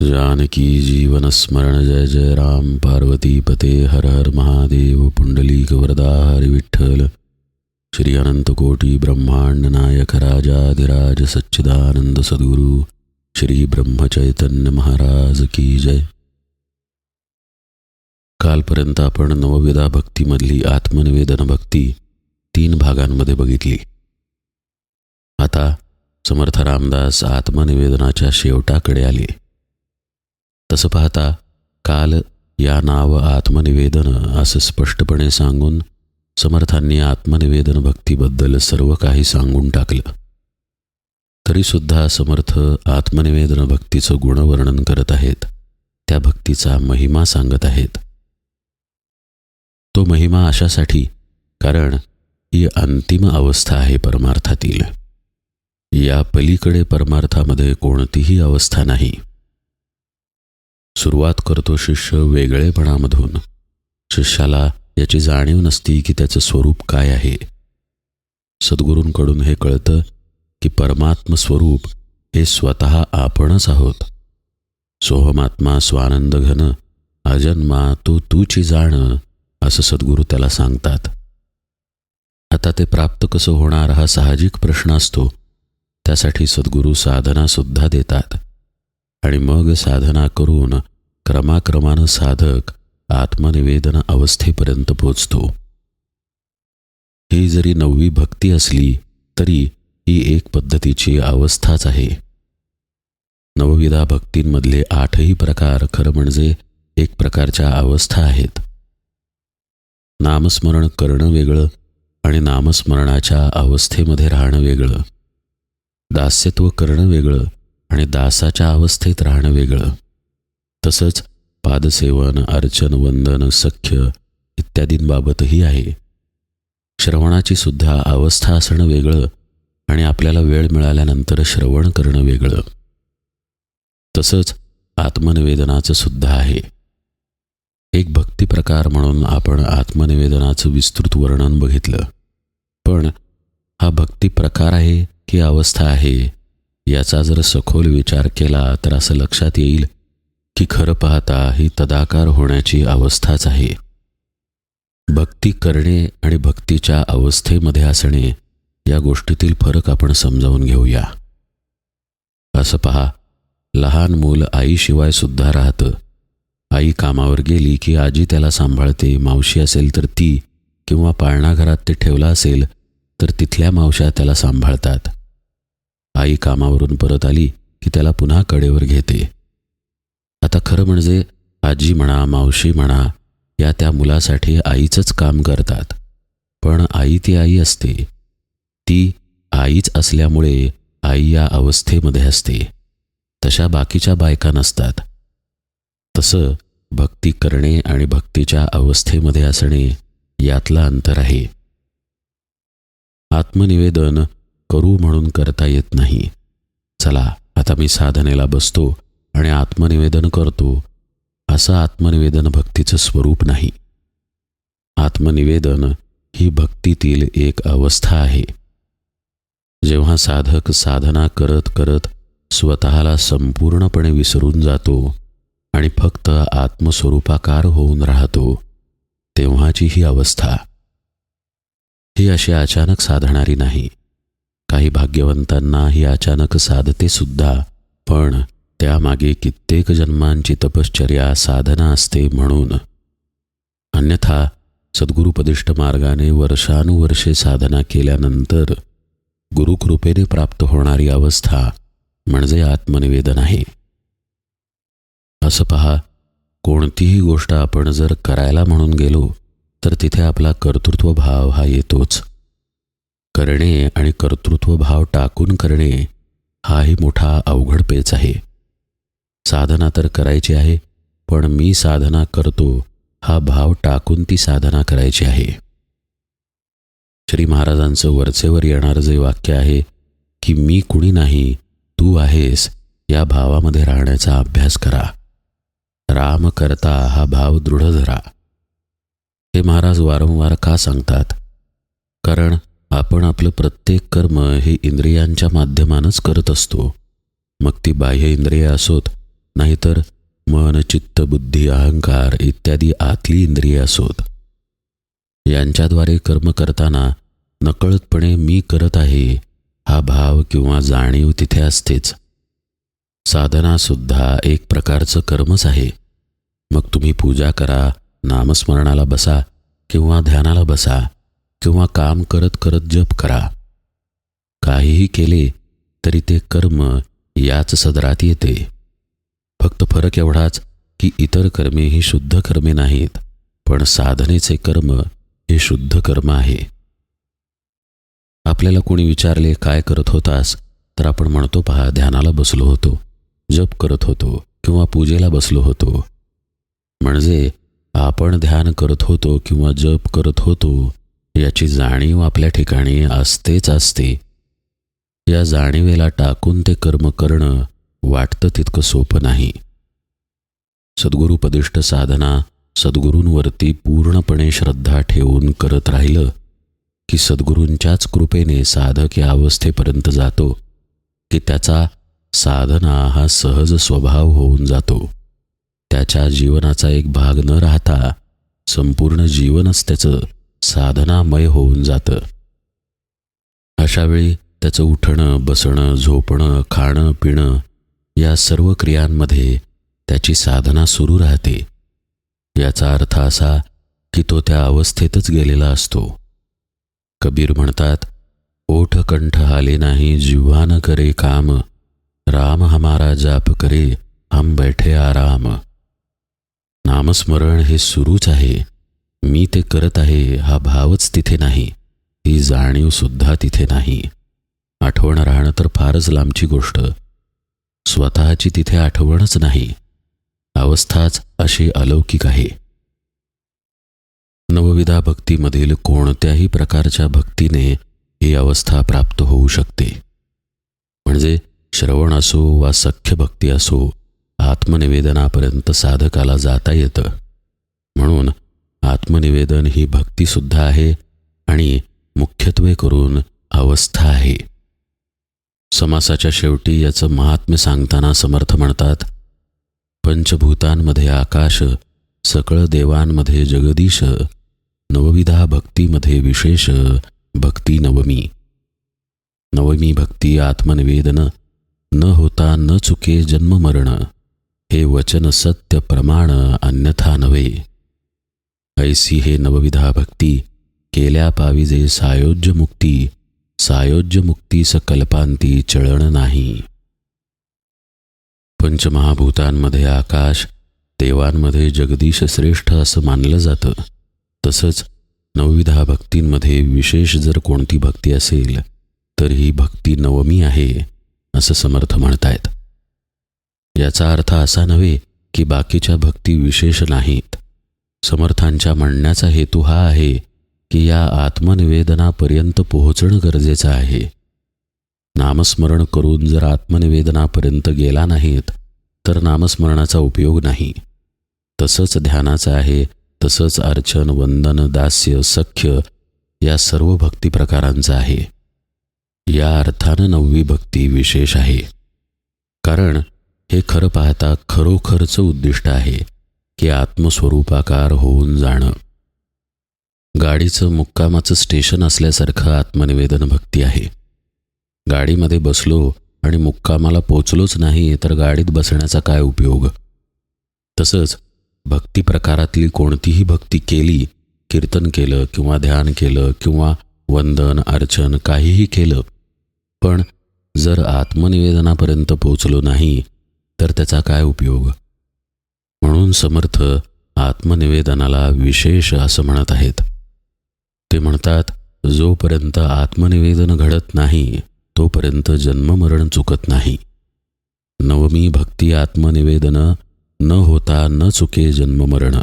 जानकी जीवन स्मरण जय जय राम पार्वती पते हर हर महादेव पुंडलीक वरदा हरि विठ्ठल। श्री अनंतकोटी ब्रह्मांड नायक राजाधिराज सच्चिदानंद सद्गुरु श्री ब्रह्मचैतन्य महाराज की जय। कालपर्यंत आपण नवविधा भक्तीमधली आत्मनिवेदन भक्ती तीन भागांमध्ये बघितली. आता समर्थ रामदास आत्मनिवेदनाच्या शेवटाकडे आले. तसं पाहता काल या नाव आत्मनिवेदन असं स्पष्टपणे सांगून समर्थांनी आत्मनिवेदन भक्तीबद्दल सर्व काही सांगून टाकलं. तरीसुद्धा समर्थ आत्मनिवेदन भक्तीचं गुणवर्णन करत आहेत. त्या भक्तीचा महिमा सांगत आहेत. तो महिमा अशासाठी कारण ही अंतिम अवस्था आहे परमार्थातील. या पलीकडे परमार्थामध्ये कोणतीही अवस्था नाही. सुरुवात करतो शिष्य वेगळेपणामधून. शिष्याला याची जाणीव नसती की त्याचं स्वरूप काय आहे. सद्गुरूंकडून हे कळतं की परमात्म स्वरूप हे स्वतः आपणच आहोत. सोहमात्मा स्वानंद घन अजन्मा तो तूची जाण असं सद्गुरू त्याला सांगतात. आता ते प्राप्त कसं होणार हा साहजिक प्रश्न असतो. त्यासाठी सद्गुरू साधनासुद्धा देतात. आणि मग साधना करून क्रमाक्रमानं साधक आत्मनिवेदन अवस्थेपर्यंत पोचतो. ही जरी नववी भक्ती असली तरी ही एक पद्धतीची अवस्थाच आहे. नवविधा भक्तींमधले आठही प्रकार खरं म्हणजे एक प्रकारच्या अवस्था आहेत. नामस्मरण करणं वेगळं आणि नामस्मरणाच्या अवस्थेमध्ये राहणं वेगळं. दास्यत्व करणं वेगळं आणि दासाच्या अवस्थेत राहणं वेगळं. तसंच पादसेवन अर्चन वंदन सख्य इत्यादींबाबतही आहे. श्रवणाची सुद्धा अवस्था असणं वेगळं आणि आपल्याला वेळ मिळाल्यानंतर श्रवण करणं वेगळं. तसंच आत्मनिवेदनाचं सुद्धा आहे. एक भक्ती प्रकार म्हणून आपण आत्मनिवेदनाचं विस्तृत वर्णन बघितलं. पण हा भक्ती प्रकार आहे की अवस्था आहे याचा जर सखोल विचार केला तर असं लक्षात येईल की खरं पाहता ही तदाकार होण्याची अवस्थाच आहे. भक्ती करणे आणि भक्तीच्या अवस्थेमध्ये असणे या गोष्टीतील फरक आपण समजावून घेऊया. असं पहा लहान मूल आईशिवाय सुद्धा राहतं आई कामावर गेली की आजी त्याला सांभाळते मावशी असेल तर ती किंवा पाळणाघरात ते ठेवला असेल तर तिथल्या मावश्या त्याला सांभाळतात. आई कामावरून परत आली की त्याला पुन्हा कडेवर घेते. आता खरं म्हणजे आजी म्हणा मावशी म्हणा या त्या मुलासाठी आईचंच काम करतात. पण आई ती आई असते. ती आईच असल्यामुळे आई या अवस्थेमध्ये असते. तशा बाकीच्या बायका नसतात. तसं भक्ती करणे आणि भक्तीच्या अवस्थेमध्ये असणे यातलं अंतर आहे. आत्मनिवेदन करू म्हणून करता येत नाही. चला आता मी साधनेला बसतो. आणि आत्मनिवेदन करतो असं आत्मनिवेदन भक्तीचं स्वरूप नाही. आत्मनिवेदन ही भक्तीतील एक अवस्था आहे. जेव्हा साधक साधना करत करत स्वतःला संपूर्णपणे विसरून जातो आणि फक्त आत्मस्वरूपाकार होऊन राहतो तेव्हाची ही अवस्था. ही अशी अचानक साधणारी नाही. काही भाग्यवंतांना ही अचानक साधते सुद्धा पण त्यामागे कित्येक जन्मांची तपश्चर्या साधना असते म्हणून. अन्यथा सद्गुरुपदिष्ट मार्गाने वर्षानुवर्षे साधना केल्यानंतर गुरुकृपेने प्राप्त होणारी अवस्था म्हणजे आत्मनिवेदन आहे. असं पहा कोणतीही गोष्ट आपण जर करायला म्हणून गेलो तर तिथे आपला कर्तृत्व भाव हा येतोच. करणे आणि कर्तृत्व भाव टाकून करणे हाही मोठा अवघड पेच आहे. साधना तर करायची आहे पण मी साधना करतो हा भाव टाकून ती साधना करायची आहे. श्री महाराजांचं वरचेवर येणारं जे वाक्य आहे की मी कुणी नाही तू आहेस या भावामध्ये राहण्याचा अभ्यास करा. राम करता हा भाव दृढ धरा. हे महाराज वारंवार का सांगतात? कारण आपण आपलं प्रत्येक कर्म हे इंद्रियांच्या माध्यमानंच करत असतो. मग ती बाह्य इंद्रिय असोत नाहीतर मन चित्त बुद्धी अहंकार इत्यादी आतली इंद्रिये असोत. यांच्याद्वारे कर्म करताना नकळतपणे मी करत आहे हा भाव किंवा जाणीव तिथे असतेच. साधनासुद्धा एक प्रकारचं कर्मच आहे. मग तुम्ही पूजा करा नामस्मरणाला बसा किंवा ध्यानाला बसा किंवा काम करत करत जप करा. काहीही केले तरी ते कर्म याच सदरात येते. फक्त फरक एवढाच की इतर कर्मे ही शुद्ध कर्मे नाहीत पण साधनेचे कर्म हे शुद्ध कर्म आहे. आपल्याला कोणी विचारले काय करत होतास? तर आपण म्हणतो पहा ध्यानाला बसलो होतो जप करत होतो किंवा पूजेला बसलो होतो. म्हणजे आपण ध्यान करत होतो किंवा जप करत होतो याची जाणीव आपल्या ठिकाणी असतेच असते. या जाणीवेला टाकून ते कर्म करणं वाटतं तितकं सोपं नाही. सद्गुरुपदिष्ट साधना सद्गुरूंवरती पूर्णपणे श्रद्धा ठेवून करत राहिलं की सद्गुरूंच्याच कृपेने साधक या अवस्थेपर्यंत जातो की त्याचा साधना हा सहज स्वभाव होऊन जातो. त्याच्या जीवनाचा एक भाग न राहता संपूर्ण जीवनच त्याचं साधनामय होऊन जातं. अशावेळी त्याचं उठणं बसणं झोपणं खाणं पिणं या सर्व क्रियांमध्ये त्याची साधना सुरू राहते. याचा अर्थ असा की तो त्या अवस्थेतच गेलेला असतो. कबीर म्हणतात ओठ कंठ आले नाही जिव्हा न करे काम राम हमारा जाप करे हम बैठे आराम. नामस्मरण हे सुरूच आहे. मी ते करत आहे हा भावच तिथे नाही. ही जाणीव सुद्धा तिथे नाही. आठवण राहणं तर फारच लांबची गोष्ट. स्वतःची तिथे आठवणच नाही. अवस्थाच अशी अलौकिक आहे. नवविधा भक्तीमधील कोणत्याही प्रकारच्या भक्तीने ही अवस्था प्राप्त होऊ शकते. म्हणजे श्रवण असो वा सख्य भक्ती असो आत्मनिवेदनापर्यंत साधकाला जाता येतं. म्हणून आत्मनिवेदन ही भक्तीसुद्धा आहे आणि मुख्यत्वे करून अवस्था आहे. समासाच्या शेवटी याचं महात्म्य सांगताना समर्थ म्हणतात पंचभूतांमध्ये आकाश सकळ देवांमध्ये जगदीश नवविधा भक्तीमध्ये विशेष भक्ती नवमी. नवमी भक्ती आत्मनिवेदन न होता न चुके जन्ममरण हे वचन सत्य प्रमाण अन्यथा नव्हे. ऐसी हे नवविधा भक्ती केल्या पाविजे सायोज्य मुक्ती सायोज्य मुक्तीस कल्पांती चळण नाही. पंचमहाभूतांमध्ये आकाश देवांमध्ये जगदीश श्रेष्ठ असं मानलं जातं. तसंच नवविधा भक्तींमध्ये विशेष जर कोणती भक्ती असेल तर ही भक्ती नवमी आहे असं समर्थ म्हणतायत. याचा अर्थ असा नव्हे की बाकीच्या भक्ती विशेष नाहीत. समर्थांच्या म्हणण्याचा हेतू हा आहे की या आत्मनिवेदनापर्यंत पोहोचणं गरजेचं आहे. नामस्मरण करून जर आत्मनिवेदनापर्यंत गेला नाहीत तर नामस्मरणाचा उपयोग नाही. तसंच ध्यानाचं आहे तसंच अर्चन वंदन दास्य सख्य या सर्व भक्ती प्रकारांचं आहे. या अर्थानं नववी भक्ती विशेष आहे. कारण हे खरं पाहता खरोखरचं उद्दिष्ट आहे की आत्मस्वरूपाकार होऊन जाणं. गाडीचं मुक्कामाचं स्टेशन असल्यासारखं आत्मनिवेदन भक्ती आहे. गाडीमध्ये बसलो आणि मुक्कामाला पोचलोच नाही तर गाडीत बसण्याचा काय उपयोग? तसंच भक्ती प्रकारातली कोणतीही भक्ती केली कीर्तन केलं किंवा ध्यान केलं किंवा वंदन अर्चन काहीही केलं पण जर आत्मनिवेदनापर्यंत पोचलो नाही तर त्याचा काय उपयोग? म्हणून समर्थ आत्मनिवेदनाला विशेष असं म्हणत आहेत. ते म्हणतात जोपर्यंत आत्मनिवेदन घडत नाही तोपर्यंत जन्ममरण चुकत नाही. नवमी भक्ती आत्मनिवेदन न होता न चुके जन्ममरण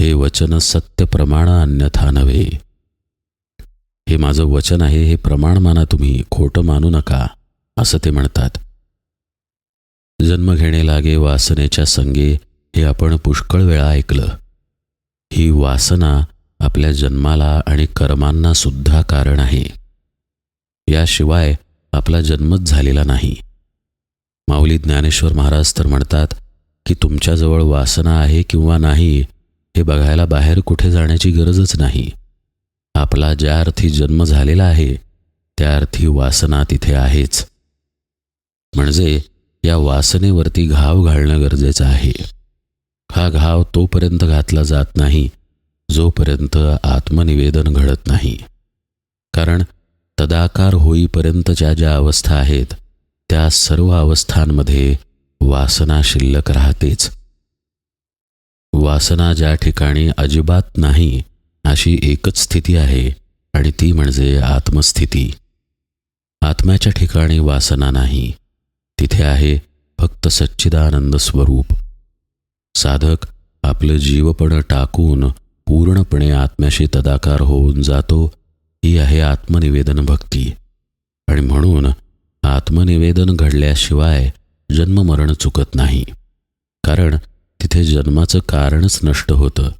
हे वचन सत्य प्रमाण अन्यथा नव्हे. हे माझं वचन आहे हे प्रमाण माना तुम्ही खोटं मानू नका असं ते म्हणतात. जन्म घेणे लागे वासनेच्या संगे हे आपण पुष्कळ वेळा ऐकलं. ही वासना आपल्या जन्माला आणि कर्मांना सुद्धा कारण आहे. याशिवाय आपला जन्मच झालेला नाही. माऊली ज्ञानेश्वर महाराज तर म्हणतात की तुमच्याजवळ वासना आहे किंवा नाही हे बघायला बाहेर कुठे जाण्याची गरजच नाही. आपला ज्या अर्थी जन्म झालेला आहे त्या अर्थी वासना तिथे आहेच. म्हणजे या वासनेवरती घाव घालणं गरजेचं आहे. हा घाव तोपर्यंत घातला जात नाही जोपर्यंत आत्मनिवेदन घडत नाही. कारण तदाकार होईपर्यंतच्या ज्या अवस्था आहेत त्या सर्व अवस्थांमध्ये वासना शिल्लक राहतेच. वासना ज्या ठिकाणी अजिबात नाही अशी एकच स्थिती आहे आणि ती म्हणजे आत्मस्थिती. आत्म्याच्या ठिकाणी वासना नाही तिथे आहे फक्त सच्चिदानंद स्वरूप. साधक आपलं जीवपण टाकून पूर्णपणे आत्म्याशी तदाकार होऊन जातो ही आहे आत्मनिवेदन भक्ती. आणि म्हणून आत्मनिवेदन घडल्याशिवाय जन्ममरण चुकत नाही. कारण तिथे जन्माचं कारणच नष्ट होतं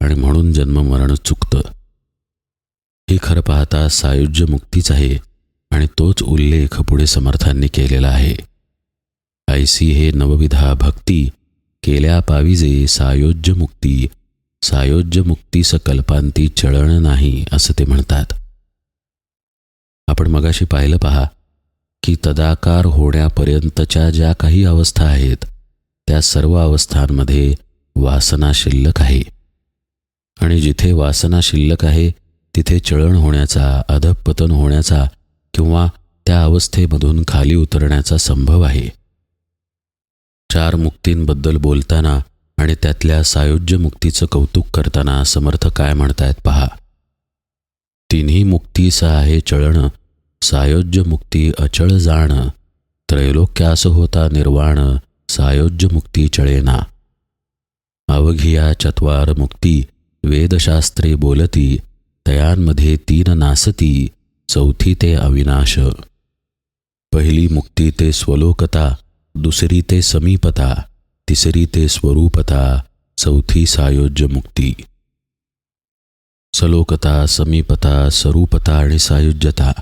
आणि म्हणून जन्ममरण चुकतं. हे खरं पाहता सायुज्य मुक्तीच आहे आणि तोच उल्लेख पुढे समर्थांनी केलेला आहे. ऐसी हे नवविधा भक्ती केल्या पाविजे सायोज्य मुक्ती सायोज्य मुक्ती सकल्पांती चळण नाही असं ते म्हणतात. आपण मगाशी पाहिलं पहा की तदाकार होण्यापर्यंतच्या ज्या काही अवस्था आहेत त्या सर्व अवस्थांमध्ये वासना शिल्लक आहे. आणि जिथे वासना शिल्लक आहे तिथे चळण होण्याचा अधपतन होण्याचा किंवा त्या अवस्थेमधून खाली उतरण्याचा संभव आहे. चार मुक्तींबद्दल बोलताना आणि त्यातल्या सायुज्य मुक्तीचं कौतुक करताना समर्थ काय म्हणतायत पहा. तिन्ही मुक्तीस आहे चळण सायोज्य मुक्ती अचळ जाण त्रैलोक्यास होता निर्वाण सायोज्य मुक्ती चळेना. अवघिया चत्वार मुक्ती वेदशास्त्रे बोलती तयांमध्ये तीन नासती चौथी ते अविनाश. पहिली मुक्ती ते स्वलोकता दुसरी ते समीपता. तिसरी ते स्वरूपता चौथी सायोज्य मुक्ती सलोकता समीपता स्वरूपता आणि सायुज्यता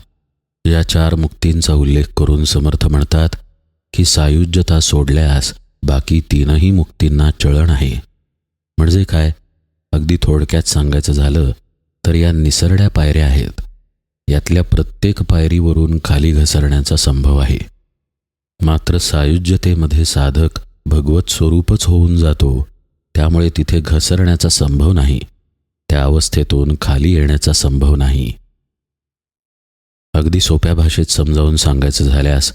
या चार मुक्तींचा उल्लेख करून समर्थ म्हणतात की सायुज्यता सोडल्यास बाकी तीनही मुक्तींना चळण आहे. म्हणजे काय? अगदी थोडक्यात सांगायचं झालं तर या निसरड्या पायऱ्या आहेत. यातल्या प्रत्येक पायरीवरून खाली घसरण्याचा संभव आहे. मात्र सायुज्यतेमध्ये साधक भगवत स्वरूपच होऊन जातो. त्यामुळे तिथे घसरण्याचा संभव नाही. त्या अवस्थेतून खाली येण्याचा संभव नाही. अगदी सोप्या भाषेत समजावून सांगायचं झाल्यास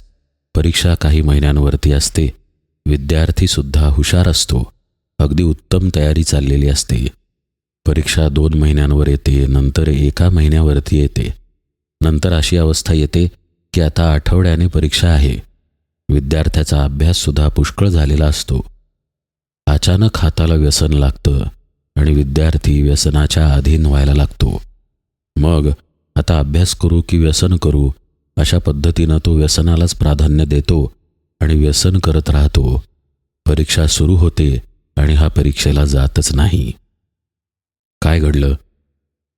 परीक्षा काही महिन्यांवरती असते. विद्यार्थीसुद्धा हुशार असतो. अगदी उत्तम तयारी चाललेली असते. परीक्षा दोन महिन्यांवर येते नंतर एका महिन्यावरती येते. नंतर अशी अवस्था येते की आता आठवड्याने परीक्षा आहे. विद्यार्थ्याचा अभ्याससुद्धा पुष्कळ झालेला असतो. अचानक हाताला व्यसन लागतं आणि विद्यार्थी व्यसनाच्या अधीन व्हायला लागतो. मग आता अभ्यास करू की व्यसन करू अशा पद्धतीनं तो व्यसनालाच प्राधान्य देतो आणि व्यसन करत राहतो. परीक्षा सुरू होते आणि हा परीक्षेला जातच नाही. काय घडलं?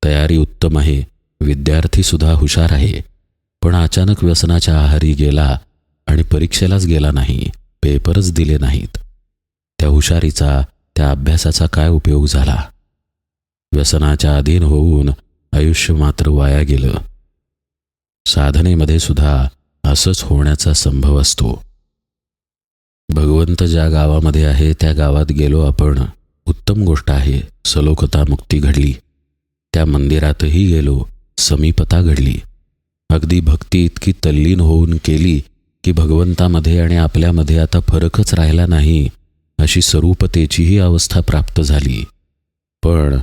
तयारी उत्तम आहे विद्यार्थीसुद्धा हुशार आहे पण अचानक व्यसनाच्या आहारी गेला आणि परीक्षेलाच गेला नाही पेपरच दिले नाहीत. त्या हुशारीचा त्या अभ्यासाचा काय उपयोग झाला? व्यसनाच्या अधीन होऊन आयुष्य मात्र वाया गेलं. साधनेमध्ये सुद्धा असंच होण्याचा संभव असतो. भगवंत ज्या गावामध्ये आहे त्या गावात गेलो आपण उत्तम गोष्ट आहे सलोकता मुक्ती घडली. त्या मंदिरातही गेलो समीपता घडली. अगदी भक्ती इतकी तल्लीन होऊन केली की भगवंतामध्ये आणि आपल्यामध्ये आता फरकच राहिला नाही अशी स्वरूपतेचीही अवस्था प्राप्त झाली. पण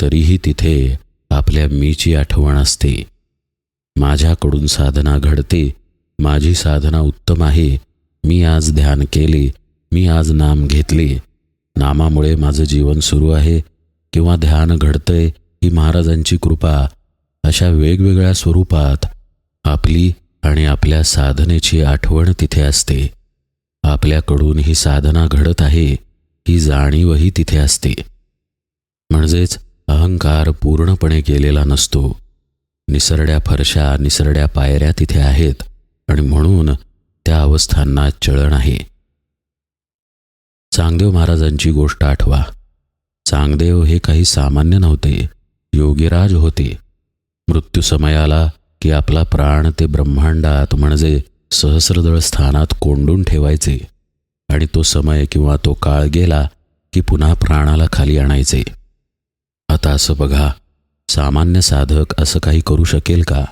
तरीही तिथे आपल्या मीची आठवण असते. माझ्याकडून साधना घडते माझी साधना उत्तम आहे मी आज ध्यान केले मी आज नाम घेतले. नामामुळे माझं जीवन सुरू आहे किंवा ध्यान घडतंय ही महाराजांची कृपा अशा वेगवेगळ्या स्वरूपात आपली आणि आपल्या साधनेची आठवण तिथे असते. आपल्याकडून ही साधना घडत आहे ही जाणीवही तिथे असते. म्हणजेच अहंकार पूर्णपणे गेलेला नसतो. निसरड्या फरशा निसरड्या पायऱ्या तिथे आहेत आणि म्हणून त्या अवस्थांना चळण आहे. चांगदेव महाराजांची गोष्ट आठवा. चांगदेव हे काही सामान्य नव्हते. योगीराज होते. मृत्यूसमयाला की आपला प्राण ते ब्रह्मांडात म्हणजे सहस्रदळ स्थानात कोंडून ठेवायचे आणि तो समय किंवा तो काळ गेला की पुन्हा प्राणाला खाली आणायचे. आता असं बघा सामान्य साधक असं काही करू शकेल का?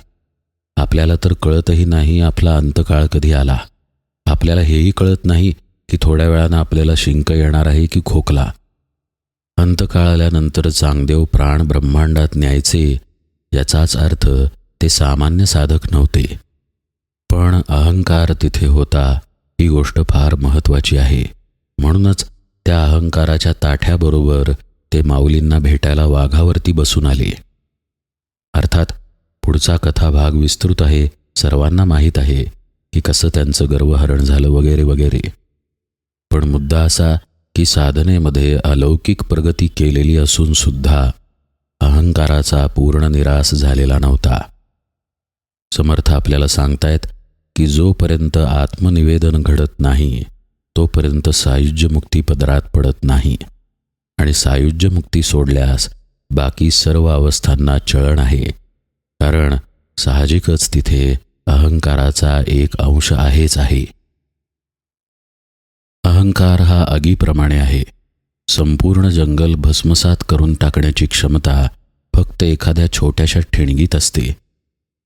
आपल्याला तर कळतही नाही आपला अंतकाळ कधी आला. आपल्याला हेही कळत नाही की थोड्या वेळानं आपल्याला शिंक येणार आहे की खोकला. अंतकाळ आल्यानंतर चांगदेव प्राण ब्रह्मांडात न्यायचे याचाच अर्थ ते सामान्य साधक नव्हते. पण अहंकार तिथे होता ही गोष्ट फार महत्वाची आहे. म्हणूनच त्या अहंकाराच्या ताठ्याबरोबर ते माऊलींना भेटायला वाघावरती बसून आले. अर्थात पुढचा कथाभाग विस्तृत आहे सर्वांना माहीत आहे की कसं त्यांचं गर्वहरण झालं वगैरे वगैरे. पण मुद्दा असा की साधनेमध्ये अलौकिक प्रगती केलेली असून सुद्धा अहंकाराचा पूर्ण निराश झालेला नव्हता. समर्थ आपल्याला सांगतायत की जोपर्यंत आत्मनिवेदन घडत नाही तोपर्यंत सायुज्यमुक्ती पदरात पडत नाही. आणि सायुज्यमुक्ती सोडल्यास बाकी सर्व अवस्थांना चळण आहे. कारण साहजिकच तिथे अहंकाराचा एक अंश आहेच आहे. अहंकार हा आगीप्रमाणे आहे. संपूर्ण जंगल भस्मसात करून टाकण्याची क्षमता फक्त एखाद्या छोट्याशा ठिणगीत असते.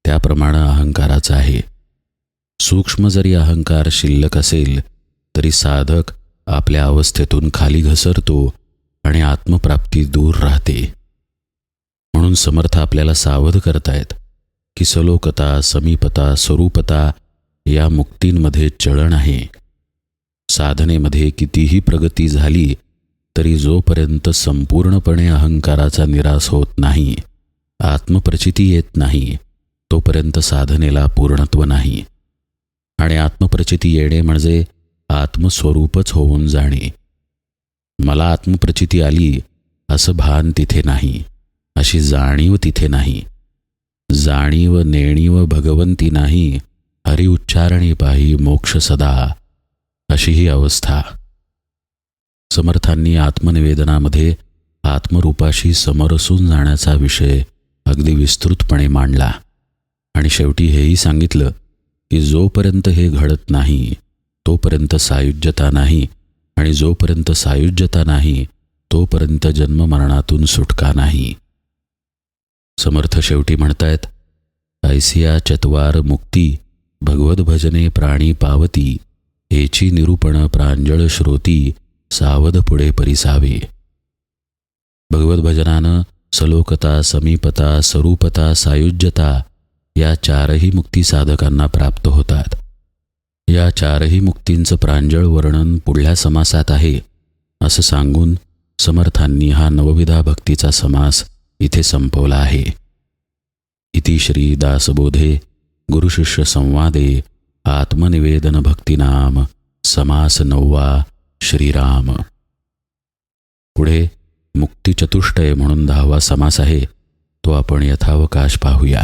त्याप्रमाणे अहंकाराचा आहे. सूक्ष्म जरी अहंकार शिल्लक असेल तरी साधक आपल्या अवस्थेतून खाली घसरतो आणि आत्मप्राप्ती दूर राहते. म्हणून समर्थ आपल्याला सावध करतायत की सलोकता समीपता स्वरूपता या मुक्तींमध्ये चळण आहे. साधनेमध्ये कितीही प्रगती झाली तरी जोपर्यंत संपूर्णपणे अहंकाराचा निराश होत नाही आत्मप्रचिती येत नाही. तोपर्यंत साधनेला पूर्णत्व नाही. आणि आत्मप्रचिती येणे म्हणजे आत्मस्वरूपच होऊन जाणे. मला आत्मप्रचिती आली असं भान तिथे नाही अशी जाणीव तिथे नाही. जाणीव नेणीव भगवंती नाही हरिउच्चारणी पाही मोक्ष सदा अशी ही अवस्था. समर्थांनी आत्मनिवेदनामध्ये आत्मरूपाशी समरसून जाण्याचा विषय अगदी विस्तृतपणे मांडला. आणि शेवटी हेही सांगितलं की जोपर्यंत हे घडत नाही तोपर्यंत सायुज्यता नाही आणि जोपर्यंत सायुज्यता नाही तोपर्यंत जन्ममरणातून सुटका नाही. समर्थ शेवटी म्हणतायत ऐसिया चत्वार मुक्ती भगवत भजने प्राणी पावती हेची निरूपण प्रांजळ श्रोती सावध पुढे परिसावे. भगवत भजनानं सलोकता समीपता स्वरूपता सायुज्यता या चारही मुक्ती साधकांना प्राप्त होतात. या चारही मुक्तींचं प्रांजळ वर्णन पुढल्या समासात आहे असं सांगून समर्थांनी हा नवविधा भक्तीचा समास इथे संपवला आहे. इति श्री दासबोधे गुरुशिष्य संवादे आत्मनिवेदन भक्तिनाम समास नववा श्रीराम. पुढे मुक्तिचतुष्टय म्हणून दहावा समास आहे तो आपण यथावकाश पाहूया.